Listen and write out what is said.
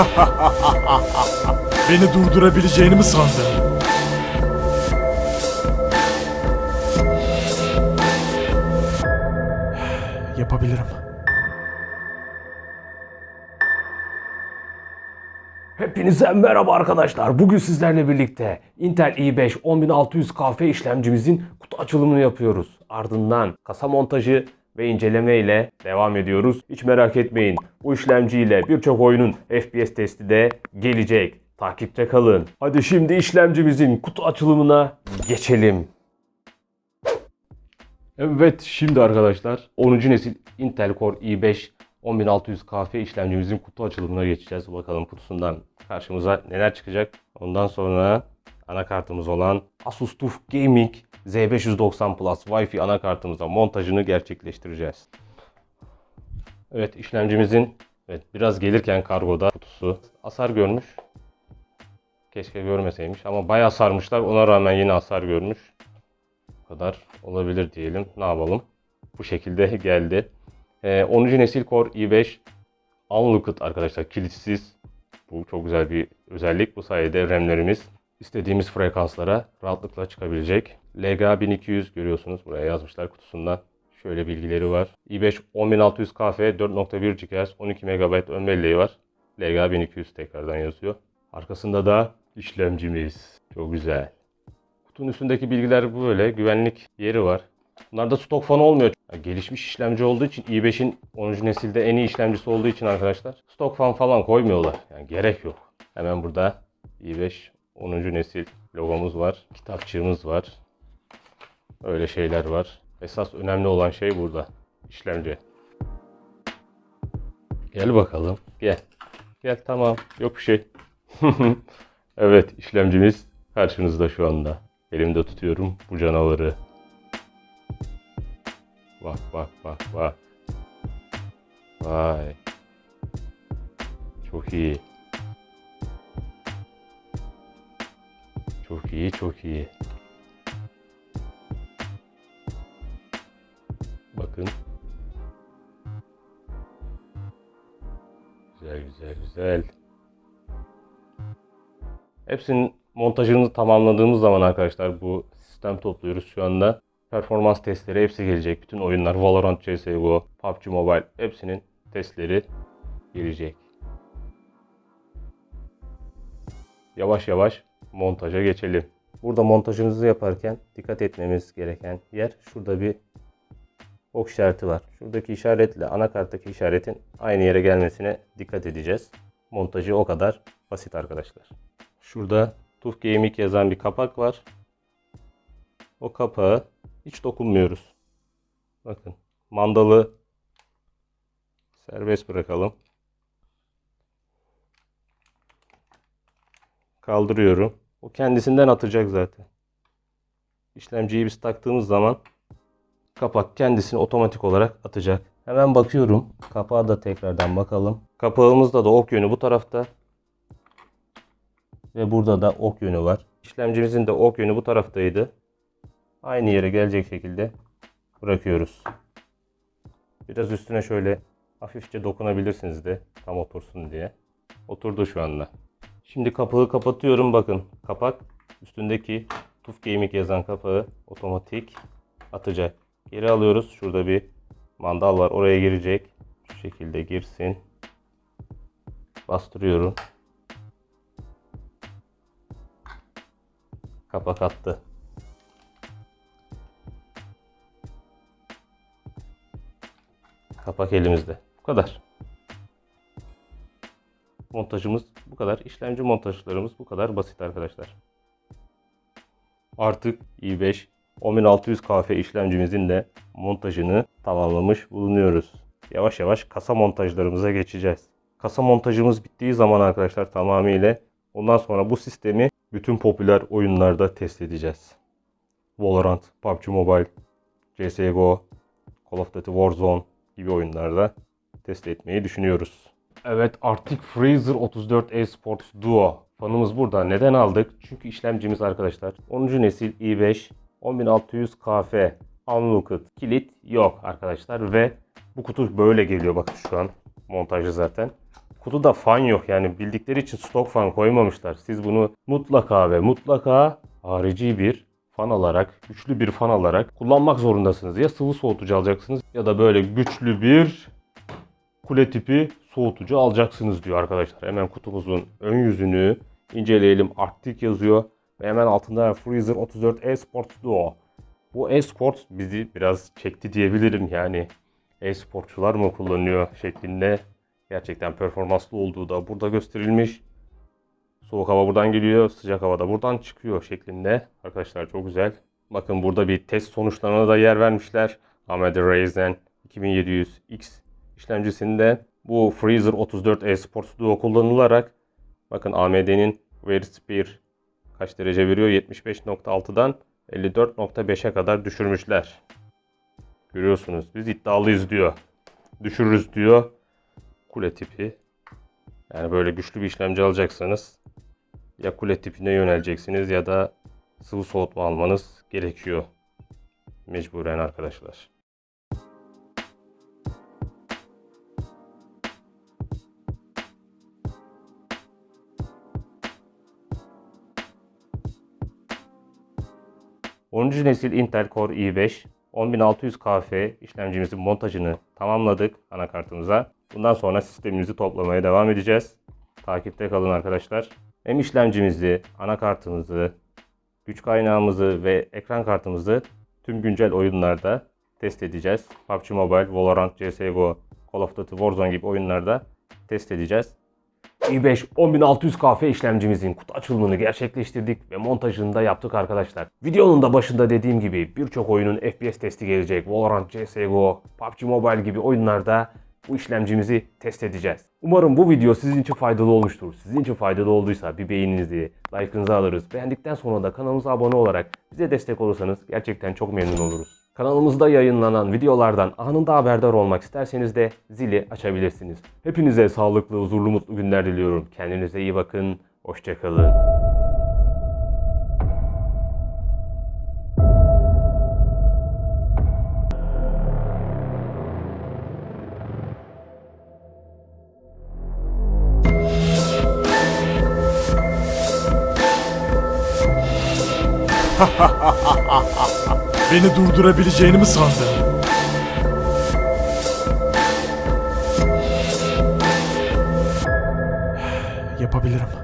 Beni durdurabileceğini mi sandın? Yapabilirim. Hepinize merhaba arkadaşlar. Bugün sizlerle birlikte Intel i5 10600KF işlemcimizin kutu açılımını yapıyoruz. Ardından kasa montajı ve inceleme ile devam ediyoruz. Hiç merak etmeyin. Bu işlemciyle birçok oyunun FPS testi de gelecek. Takipte kalın. Hadi şimdi işlemcimizin kutu açılımına geçelim. Evet şimdi arkadaşlar 10. nesil Intel Core i5 10600KF işlemcimizin kutu açılımına geçeceğiz. Bakalım kutusundan karşımıza neler çıkacak. Ondan sonra anakartımız olan Asus TUF Gaming Z590 Plus Wi-Fi anakartımıza montajını gerçekleştireceğiz. Evet işlemcimizin evet, biraz gelirken kargoda kutusu hasar görmüş. Keşke görmeseymiş ama bayağı sarmışlar. Ona rağmen yine hasar görmüş. Bu kadar olabilir diyelim. Ne yapalım? Bu şekilde geldi. Ee, 10. nesil Core i5 Unlocked arkadaşlar kilitsiz. Bu çok güzel bir özellik. Bu sayede RAM'lerimiz istediğimiz frekanslara rahatlıkla çıkabilecek. LGA 1200 görüyorsunuz. Buraya yazmışlar kutusundan. Şöyle bilgileri var. i5 10600KF 4.1 GHz 12 MB ön belleği var. LGA 1200 tekrardan yazıyor. Arkasında da işlemcimiz. Çok güzel. Kutunun üstündeki bilgiler böyle. Güvenlik yeri var. Bunlarda stok fan olmuyor. Yani gelişmiş işlemci olduğu için i5'in 10. nesilde en iyi işlemcisi olduğu için arkadaşlar stok fan falan koymuyorlar. Yani gerek yok. Hemen burada i5 10. nesil logomuz var. Kitapçığımız var. Öyle şeyler var. Esas önemli olan şey burada. İşlemci. Gel bakalım. Gel. Gel tamam. Yok bir şey. evet işlemcimiz karşınızda şu anda. Elimde tutuyorum bu canavarı. Bak bak bak bak. Vay. Çok iyi. Çok iyi, çok iyi. Bakın. Güzel, güzel, güzel. Hepsinin montajını tamamladığımız zaman arkadaşlar bu sistem topluyoruz şu anda. Performans testleri hepsi gelecek. Bütün oyunlar Valorant, CSGO, PUBG Mobile hepsinin testleri gelecek. Yavaş yavaş montaja geçelim. Burada montajımızı yaparken dikkat etmemiz gereken yer şurada bir ok işareti var. Şuradaki işaretle anakarttaki işaretin aynı yere gelmesine dikkat edeceğiz. Montajı o kadar basit arkadaşlar. Şurada TUF Gaming yazan bir kapak var. O kapağı hiç dokunmuyoruz. Bakın mandalı serbest bırakalım. Kaldırıyorum. O kendisinden atacak zaten. İşlemciyi biz taktığımız zaman kapak kendisini otomatik olarak atacak. Hemen bakıyorum. Kapağa da tekrardan bakalım. Kapağımızda da ok yönü bu tarafta. Ve burada da ok yönü var. İşlemcimizin de ok yönü bu taraftaydı. Aynı yere gelecek şekilde bırakıyoruz. Biraz üstüne şöyle hafifçe dokunabilirsiniz de tam otursun diye. Oturdu şu anda. Şimdi kapağı kapatıyorum bakın. Kapak üstündeki TUF Gaming yazan kapağı otomatik atacak. Geri alıyoruz. Şurada bir mandal var. Oraya girecek. Şu şekilde girsin. Bastırıyorum. Kapak attı. Kapak elimizde. Bu kadar. Montajımız bu kadar. İşlemci montajlarımız bu kadar basit arkadaşlar. Artık i5 10600KF işlemcimizin de montajını tamamlamış bulunuyoruz. Yavaş yavaş kasa montajlarımıza geçeceğiz. Kasa montajımız bittiği zaman arkadaşlar tamamıyla ondan sonra bu sistemi bütün popüler oyunlarda test edeceğiz. Valorant, PUBG Mobile, CSGO, Call of Duty Warzone gibi oyunlarda test etmeyi düşünüyoruz. Evet artık Freezer 34 Esports Duo fanımız burada. Neden aldık? Çünkü işlemcimiz arkadaşlar 10. nesil i5 10600KF Unlocked kilit yok arkadaşlar ve bu kutu böyle geliyor bakın şu an montajı zaten. Kutuda fan yok yani bildikleri için stok fan koymamışlar. Siz bunu mutlaka ve mutlaka harici bir fan alarak, güçlü bir fan alarak kullanmak zorundasınız. Ya sıvı soğutucu alacaksınız ya da böyle güçlü bir kule tipi soğutucu alacaksınız diyor arkadaşlar. Hemen kutumuzun ön yüzünü inceleyelim. Arctic yazıyor ve hemen altında Freezer 34 E-Sports Duo. Bu e-sport bizi biraz çekti diyebilirim yani. E-sportçular mı kullanıyor şeklinde gerçekten performanslı olduğu da burada gösterilmiş. Soğuk hava buradan geliyor, sıcak hava da buradan çıkıyor şeklinde. Arkadaşlar çok güzel. Bakın burada bir test sonuçlarına da yer vermişler. AMD Ryzen 2700X işlemcisinde bu Freezer 34 E-Sports Duo kullanılarak bakın AMD'nin Veris 1 kaç derece veriyor? 75.6'dan 54.5'e kadar düşürmüşler. Görüyorsunuz biz iddialıyız diyor. Düşürürüz diyor. Kule tipi. Yani böyle güçlü bir işlemci alacaksanız ya kule tipine yöneleceksiniz ya da sıvı soğutma almanız gerekiyor. Mecburen arkadaşlar. ...10. nesil Intel Core i5 10600KF işlemcimizin montajını tamamladık anakartımıza. Bundan sonra sistemimizi toplamaya devam edeceğiz. Takipte kalın arkadaşlar. Hem işlemcimizi, anakartımızı, güç kaynağımızı ve ekran kartımızı tüm güncel oyunlarda test edeceğiz. PUBG Mobile, Valorant, CSGO, Call of Duty Warzone gibi oyunlarda test edeceğiz. İ5 10600KF işlemcimizin kutu açılımını gerçekleştirdik ve montajını da yaptık arkadaşlar. Videonun da başında dediğim gibi birçok oyunun FPS testi gelecek. Valorant, CSGO, PUBG Mobile gibi oyunlarda bu işlemcimizi test edeceğiz. Umarım bu video sizin için faydalı olmuştur. Sizin için faydalı olduysa bir beğeninizi, like'ınızı alırız. Beğendikten sonra da kanalımıza abone olarak bize destek olursanız gerçekten çok memnun oluruz. Kanalımızda yayınlanan videolardan anında haberdar olmak isterseniz de zili açabilirsiniz. Hepinize sağlıklı, huzurlu, mutlu günler diliyorum. Kendinize iyi bakın. Hoşçakalın. Beni durdurabileceğini mi sandın? Yapabilirim.